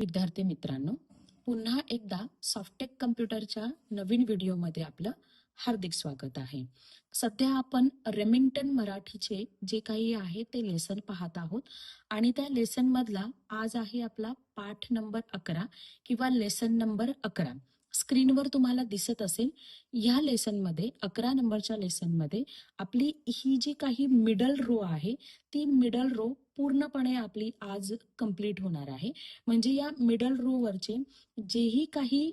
विद्यार्थी मित्रांनो पुन्हा एकदा सॉफ्टेक कम्प्युटरच्या नवीन व्हिडिओमध्ये आपलं हार्दिक स्वागत आहे. सध्या आपण रेमिंग्टन मराठीचे जे काही आहे ते लेसन पाहत आहोत आणि त्या लेसन मधला आज आहे आपला पाठ नंबर अकरा किंवा लेसन नंबर अकरा. स्क्रीनवर तुम्हाला दिसत असेल ह्या लेसनमध्ये अकरा नंबरच्या लेसनमध्ये आपली ही जी काही मिडल रो आहे ती मिडल रो पूर्णपणे आपली आज कंप्लीट होणार आहे. म्हणजे या मिडल रो वरचे जेही काही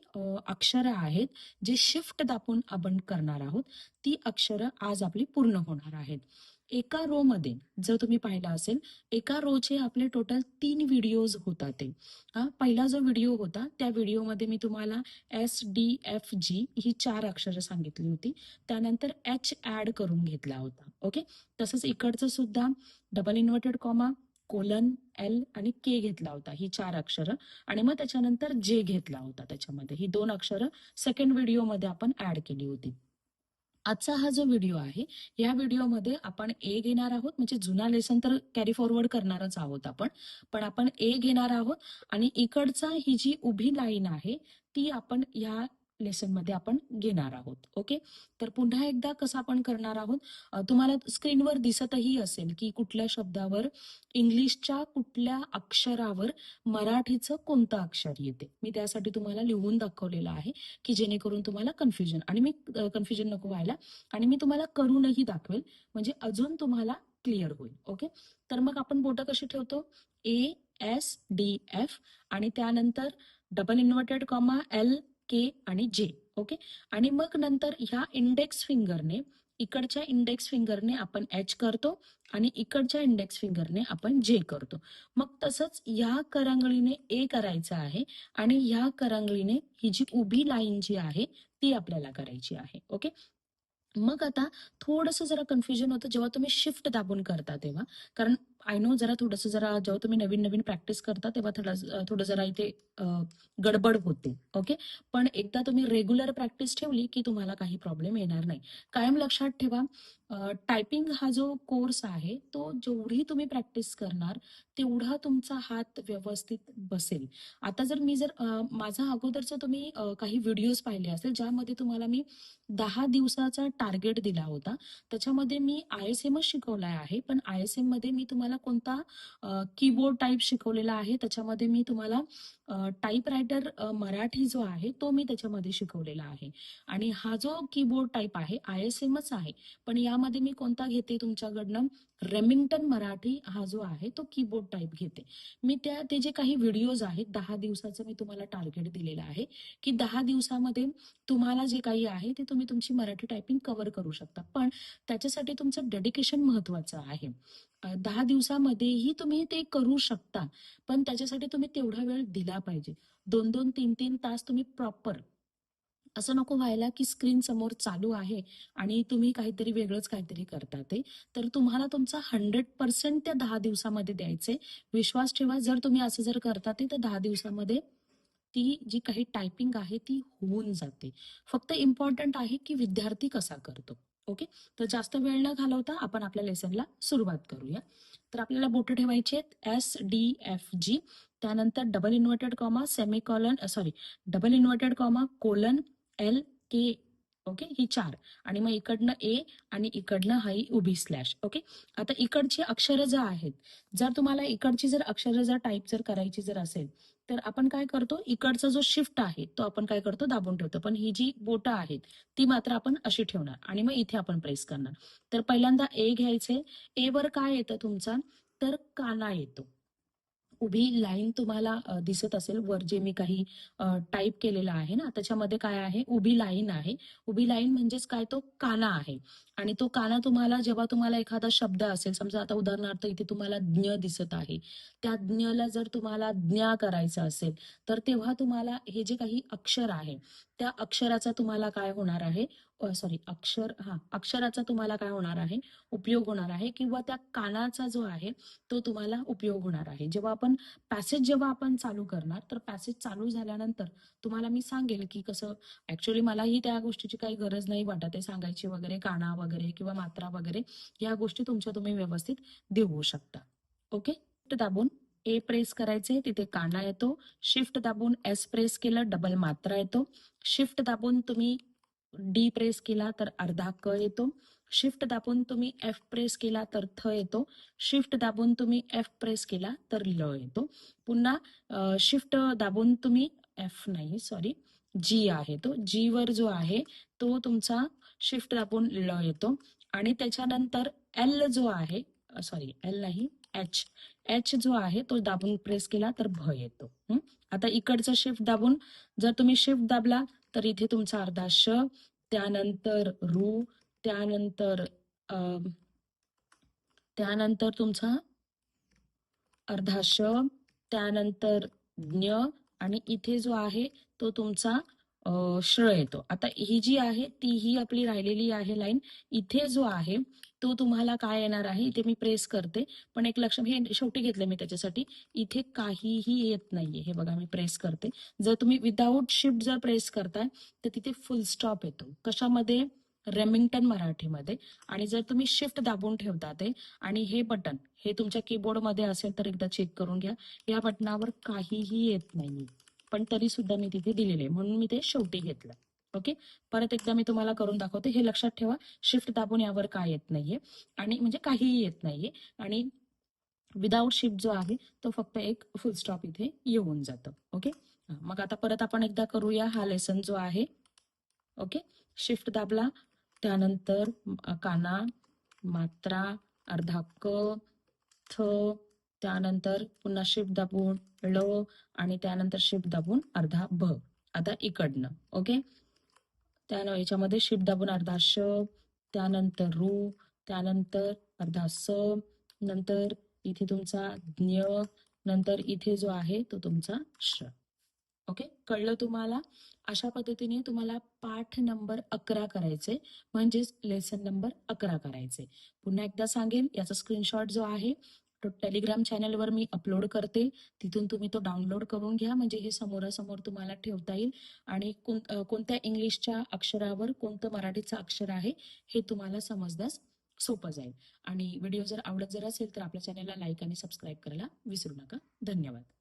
अक्षरं आहेत जे शिफ्ट दाबून आपण करणार आहोत ती अक्षरं आज आपली पूर्ण होणार आहेत. एका रो मध्ये जर तुम्ही पाहिलं असेल एका रोचे आपले टोटल तीन व्हिडिओज होतात ते. हा पहिला जो व्हिडिओ होता त्या व्हिडिओमध्ये मी तुम्हाला एस डी एफ जी ही चार अक्षरं सांगितली होती. त्यानंतर एच ऍड करून घेतला होता. ओके तसंच इकडचं सुद्धा double inverted comma colon L आणि के घेतला होता. ही चार अक्षरं. आणि मग त्याच्यानंतर जे घेतला होता त्याच्यामध्ये. ही दोन अक्षरं सेकंड व्हिडिओमध्ये आपण ऍड केली होती. आजचा हा जो व्हिडिओ आहे या व्हिडिओमध्ये आपण ए घेणार आहोत. म्हणजे जुना लेसन तर कॅरी फॉरवर्ड करणारच आहोत आपण. पण आपण ए घेणार आहोत आणि इकडचा ही जी उभी लाईन आहे ती आपण या लेसनमध्ये आपण घेणार आहोत ओके तर पुन्हा एकदा कसं आपण करणार आहोत? तुम्हाला स्क्रीनवर दिसतही असेल की कुठल्या शब्दावर इंग्लिशच्या कुठल्या अक्षरावर मराठीचं कोणतं अक्षर येते? मी त्यासाठी तुम्हाला लिहून दाखवलेलं आहे की जेणेकरून तुम्हाला कन्फ्युजन आणि मी कन्फ्युजन नको व्हायला आणि मी तुम्हाला करूनही दाखवेल म्हणजे अजून तुम्हाला क्लिअर होईल ओके तर मग आपण बोटं कशी ठेवतो? ए एस डी एफ आणि त्यानंतर double inverted comma L K आणि जे ओके आणि मग नंतर ह्या इंडेक्स फिंगरने इकडच्या इंडेक्स फिंगरने आपण एच करतो आणि इकडच्या इंडेक्स फिंगरने आपण जे करतो. मग तसंच या करंगळीने ए करायचं आहे आणि ह्या करंगळीने ही जी उभी लाईन जी आहे ती आपल्याला करायची आहे ओके मग आता थोडंसं जरा कन्फ्युजन होतं जेव्हा तुम्ही शिफ्ट दाबून करता तेव्हा. कारण आय नो जरा थोडंसं जरा जेव्हा तुम्ही नवीन नवीन प्रॅक्टिस करता तेव्हा थोडं थोडं जरा इथे गडबड होते ओके पण एकदा तुम्ही रेग्युलर प्रॅक्टिस ठेवली की तुम्हाला काही प्रॉब्लेम येणार नाही. कायम लक्षात ठेवा टायपिंग हा जो कोर्स आहे तो जेवढी तुम्ही प्रॅक्टिस करणार तेवढा तुमचा हात व्यवस्थित बसेल. आता जर मी जर माझा अगोदरचा तुम्ही काही व्हिडिओज पाहिले असेल ज्यामध्ये तुम्हाला मी दहा दिवसाचा टार्गेट दिला होता त्याच्यामध्ये मी आय एस एमच शिकवलाय आहे पण आय एस एममध्ये मी तुम्हाला कोणता कीबोर्ड टाईप शिकवलेला आहे. त्याच्यामध्ये मी तुम्हाला टाईप रायटर मराठी जो आहे तो मी त्याच्यामध्ये शिकवलेला आहे. आणि हा जो कीबोर्ड टाईप आहे आय एस एमच आहे. पण यामध्ये मी कोणता घेते तुमच्याकडनं? रेमिंग्टन मराठी हा जो आहे तो कीबोर्ड टाईप घेते. मी त्या ते जे काही व्हिडिओज आहेत दहा दिवसाचं मी तुम्हाला टार्गेट दिलेलं आहे की दहा दिवसामध्ये तुम्हाला जे काही आहे ते तुम्ही तुमची मराठी टायपिंग कव्हर करू शकता. पण त्याच्यासाठी तुमचं डेडिकेशन महत्वाचं आहे. दहा दिवसामध्येही तुम्ही ते करू शकता पण त्याच्यासाठी तुम्ही तेवढा वेळ दिला पाहिजे. दोन दोन तीन तीन तास तुम्ही प्रॉपर असं नको व्हायला की स्क्रीन समोर चालू आहे आणि तुम्ही काहीतरी वेगळंच काहीतरी करता ते. तर तुम्हाला तुमचा हंड्रेड पर्सेंट त्या दहा दिवसामध्ये द्यायचे विश्वास ठेवा जर तुम्ही असं जर करता ते तर दहा दिवसामध्ये ती जी काही टायपिंग आहे ती होऊन जाते. फक्त इम्पॉर्टंट आहे की विद्यार्थी कसा करतो. ओके? तर जास्त वेळ न घालवता आपण आपल्या लेसनला सुरुवात करूया. तर आपल्याला बोटं ठेवायची आहेत एस डी एफ जी त्यानंतर double inverted comma semicolon sorry double inverted comma colon L K okay ही चार. आणि मग इकडनं ए आणि इकडनं हाई उभी स्लॅश ओके आता इकडची अक्षरं जर आहेत जर तुम्हाला इकडची जर अक्षरं जर टाईप जर करायची जर असेल तर आपण काय करतो इकडचा जो शिफ्ट आहे तो आपण काय करतो दाबून ठेवतो. पण ही जी बोटं आहेत ती मात्र आपण अशी ठेवणार आणि मग इथे आपण प्रेस करणार. तर पहिल्यांदा ए घ्यायचे. ए वर काय येतं तुमचा? तर काना येतो. उभी लाईन तुम्हाला दिसत असेल वर जे मी काही टाईप केलेलं आहे ना त्याच्यामध्ये काय आहे? उभी लाईन आहे. उभी लाईन म्हणजेच काय? तो काना आहे. आणि तो काना तुम्हाला जेव्हा तुम्हाला एखादा शब्द असेल समजा आता उदाहरणार्थ इथे तुम्हाला ज्ञ दिसत आहे. त्या ज्ञला जर तुम्हाला ज्ञा करायचं असेल तर तेव्हा तुम्हाला हे जे काही अक्षर आहे त्या अक्षराचा तुम्हाला काय होणार आहे? सॉरी अक्षर हा अक्षराचा तुम्हाला काय होणार आहे? उपयोग होणार आहे किंवा त्या कानाचा जो आहे तो तुम्हाला उपयोग होणार आहे. जेव्हा आपण पॅसेज जेव्हा आपण चालू करणार तर पॅसेज चालू झाल्यानंतर तुम्हाला मी सांगेल की कसं ऍक्च्युली मलाही त्या गोष्टीची काही गरज नाही वाटत आहे सांगायची वगैरे काना वगैरे किंवा मात्रा वगैरे या गोष्टी तुमच्या तुम्ही व्यवस्थित देऊ शकता. ओके तर दाबून ए प्रेस करायचे तिथे काना येतो. शिफ्ट दाबून एस प्रेस केलं डबल मात्रा येतो. शिफ्ट दाबून तुम्ही डी प्रेस केला तर अर्धा क येतो. शिफ्ट दाबून तुम्ही एफ प्रेस केला तर थ येतो. शिफ्ट दाबून तुम्ही एफ प्रेस केला तर ल येतो. पुन्हा शिफ्ट दाबून तुम्ही एफ नाही सॉरी जी आहे तो. जी वर जो आहे तो तुमचा शिफ्ट दाबून ल येतो. आणि त्याच्यानंतर एल जो आहे सॉरी एल नाही एच एच जो आहे तो दाबून प्रेस केला तर भ येतो. आता इकडचा शिफ्ट दाबून जर तुम्ही शिफ्ट दाबला तर इथे तुमचा अर्धा श त्यानंतर रू त्यानंतर त्यानंतर तुमचा अर्धा श त्यानंतर ज्ञ आणि इथे जो आहे तो तुमचा अ, येतो. आता ही जी आहे ती ही आपली राहिलेली आहे लाईन. इथे जो आहे तो तुम्हाला काय येणार आहे इथे मी प्रेस करते. पण एक लक्ष हे शेवटी घेतलं मी त्याच्यासाठी. इथे काहीही येत नाहीये. हे बघा मी प्रेस करते. जर तुम्ही विदाऊट शिफ्ट जर प्रेस करताय तर तिथे फुल स्टॉप येतो. कशामध्ये? रेमिंग्टन मराठीमध्ये. आणि जर तुम्ही शिफ्ट दाबून ठेवता ते आणि हे बटन हे तुमच्या कीबोर्डमध्ये असेल तर एकदा चेक करून घ्या. या बटनावर काहीही येत नाही पण तरी सुद्धा मी तिथे दिलेले आहे. म्हणून मी ते शेवटी घेतलं. ओके परत एकदा मी तुम्हाला करून दाखवते. हे लक्षात ठेवा. शिफ्ट दाबून यावर काय येत नाहीये. आणि म्हणजे काहीही येत नाहीये. आणि विदाऊट शिफ्ट जो आहे तो फक्त एक फुल स्टॉप इथे येऊन जातं. ओके मग आता परत आपण एकदा करूया हा लेसन जो आहे. ओके शिफ्ट दाबला. त्यानंतर काना मात्रा अर्धा क थ त्यानंतर पुन्हा शिफ्ट दाबून ळ आणि त्यानंतर शिफ्ट दाबून अर्धा भ. आता इकडनं ओके? त्यानं याच्यामध्ये शिफ्ट दाबून अर्धा श त्यानंतर रू त्यानंतर अर्धा स नंतर इथे तुमचा ज्ञ नंतर इथे जो आहे तो तुमचा श. ओके? कळलं तुम्हाला? अशा पद्धतीने तुम्हाला पाठ नंबर अकरा करायचे म्हणजेच लेसन नंबर अकरा करायचे. पुन्हा एकदा सांगेन याचा स्क्रीनशॉट जो आहे तो टेलिग्राम चॅनलवर मी अपलोड करते. तिथून तुम्ही तो डाउनलोड करून घ्या. म्हणजे हे समोरासमोर तुम्हाला ठेवता येईल. आणि कोण कोणत्या इंग्लिशच्या अक्षरावर कोणतं मराठीचं अक्षर आहे हे तुम्हाला समजण्यास सोपं जाईल. आणि व्हिडिओ जर आवडत जर असेल तर आपल्या चॅनलला लाईक आणि सबस्क्राईब करायला विसरू नका. धन्यवाद.